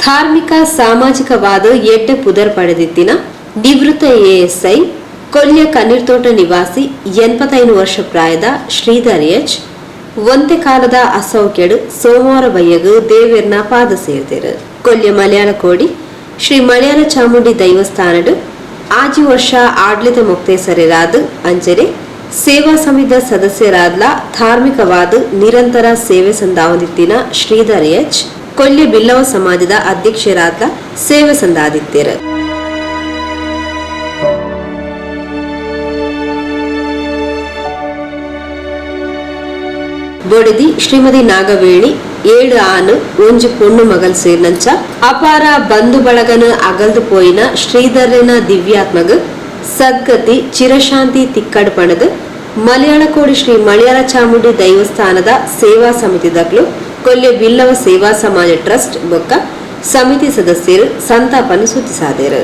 ಧಾರ್ಮಿಕ, ಸಾಮಾಜಿಕವಾದ ಎಡ್ಡೆ ಪುದರ್ ಪಡೆದಿತ್ತಿನ ನಿವೃತ್ತ ಎಎಸ್ಐ ಕೊಲ್ಯ ಕಣ್ಣೀರ್ತೋಟ ನಿವಾಸಿ ಎನ್ಪತ್ತೈದು ವರ್ಷ ಪ್ರಾಯದ ಶ್ರೀಧರ್ ಎಚ್ ವಂತೆ ಕಾಲದ ಅಸೌಕ್ಯಡು ಸೋಮವಾರ ಬಯ್ಯಗು ದೇವೇರ್ನ ಪಾದ ಸೇರ್ತೆರು ಕೊಲ್ಯ ಮಲಯಾಳ ಕೋಡಿ ಶ್ರೀ ಮಲಯಾಳ ಚಾಮುಂಡಿ ದೈವಸ್ಥಾನಡು ಆಜಿ ವರ್ಷ ಆಡಳಿತ ಮುಕ್ತೇಸರಿರಾದ ಅಂಜರೆ, ಸೇವಾ ಸಮಿತಿ ಸದಸ್ಯರಾದ್ಲಾ ಧಾರ್ಮಿಕವಾದ ನಿರಂತರ ಸೇವೆ ಸಂದಾವದಿತ್ತಿನ ಶ್ರೀಧರ್ ಎಚ್ ಕೊಲ್ಯ ಬಿಲ್ಲವ ಸಮಾಜದ ಅಧ್ಯಕ್ಷರಾದ ಸೇವೆ ಸಂದಾದಿತ್ಯರು. ಬೊಡದಿ ಶ್ರೀಮತಿ ನಾಗವೇಣಿ, ಏಳು ಆನು, ಒಂಜು ಪೊಣ್ಣು ಮಗಲ್ ಸೇರ್ನಂಚ, ಅಪಾರ ಬಂಧು ಬಳಗನ ಅಗಲ್ದು ಪೋಯಿನ ಶ್ರೀಧರನ ದಿವ್ಯಾತ್ಮಗ, ಸದ್ಗತಿ ಚಿರಶಾಂತಿ ತಿಕ್ಕಡ್ ಪಣದ ಮಲಯಾಳ ಕೋಡಿ ಶ್ರೀ ಮಲಯಾಳ ಚಾಮುಂಡಿ ದೈವಸ್ಥಾನದ ಸೇವಾ ಸಮಿತಿದಕ್ಲು ಕೊಲ್ಲೆ ಬಿಲ್ಲವ ಸೇವಾ ಸಮಾಜ ಟ್ರಸ್ಟ್ ಬೊಕ್ಕ ಸಮಿತಿ ಸದಸ್ಯರು ಸಂತಾಪನ್ನು ಸೂಚಿಸಾದರು.